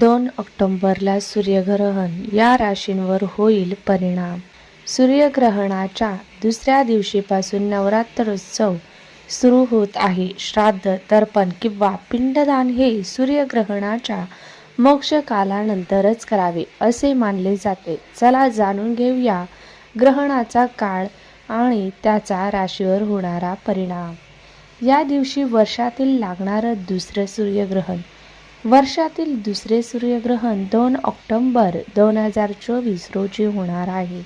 दोन ऑक्टोंबरला सूर्यग्रहण या राशींवर होईल परिणाम. सूर्यग्रहणाच्या दुसऱ्या दिवशीपासून नवरात्रोत्सव सुरू होत आहे. श्राद्ध तर्पण किंवा पिंडदान हे सूर्यग्रहणाच्या मोक्ष कालानंतरच करावे असे मानले जाते. चला जाणून घेऊया ग्रहणाचा काळ आणि त्याचा राशीवर होणारा परिणाम. या दिवशी वर्षातील लागणारं दुसरं सूर्यग्रहण वर्षातील दुसरे सूर्यग्रहण दोन ऑक्टोंबर दोन हजार चोवीस रोजी होणार आहे.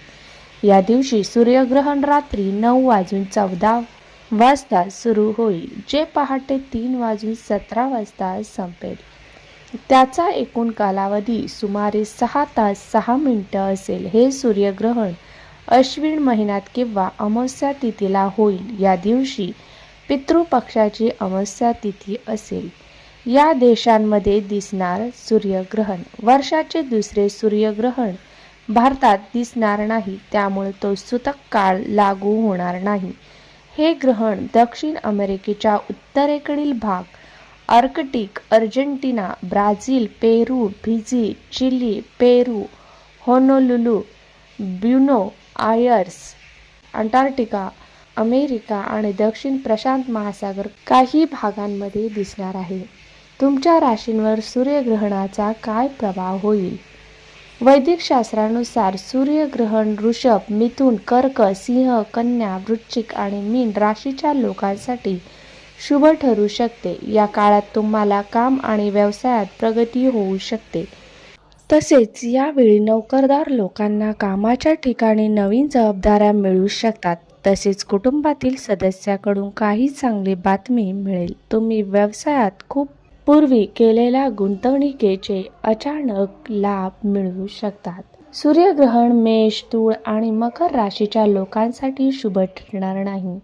या दिवशी सूर्यग्रहण रात्री नऊ वाजून चौदा वाजता सुरू होईल जे पहाटे तीन वाजून सतरा वाजता संपेल. त्याचा एकूण कालावधी सुमारे सहा तास सहा मिनटं असेल. हे सूर्यग्रहण अश्विन महिन्यात किंवा अमावस्या तिथीला होईल. या दिवशी पितृपक्षाची अमावस्या तिथी असेल. या देशांमध्ये दिसणार सूर्यग्रहण. वर्षाचे दुसरे सूर्यग्रहण भारतात दिसणार नाही त्यामुळे तो सुतक काळ लागू होणार नाही. हे ग्रहण दक्षिण अमेरिकेच्या उत्तरेकडील भाग Arctic Argentina Brazil Peru Fiji Chile Peru Honolulu Buenos Aires Antarctica America आणि दक्षिण प्रशांत महासागर काही भागांमध्ये दिसणार आहे. तुमच्या राशींवर सूर्यग्रहणाचा काय प्रभाव होईल? वैदिक शास्त्रानुसार सूर्यग्रहण ऋषभ मिथुन कर्क सिंह कन्या वृश्चिक आणि मीन राशीच्या लोकांसाठी शुभ ठरू शकते. या काळात तुम्हाला काम आणि व्यवसायात प्रगती होऊ शकते. तसेच यावेळी नोकरदार लोकांना कामाच्या ठिकाणी नवीन जबाबदाऱ्या मिळू शकतात. तसेच कुटुंबातील सदस्याकडून काही चांगली बातमी मिळेल. तुम्ही व्यवसायात खूप पूर्वी केलेल्या गुंतवणुकीचे अचानक लाभ मिळू शकतात. सूर्यग्रहण मेष तूळ आणि मकर राशीच्या लोकांसाठी शुभ ठरणार नाही.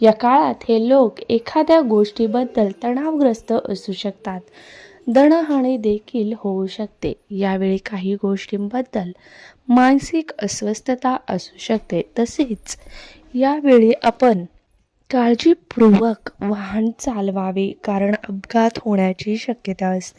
या काळात हे लोक एखाद्या गोष्टीबद्दल तणावग्रस्त असू शकतात. दणहाणी देखील होऊ शकते. यावेळी काही गोष्टींबद्दल मानसिक अस्वस्थता असू शकते. तसेच यावेळी आपण काळजीपूर्वक वाहन चालवावे कारण अपघात होण्याची शक्यता असते.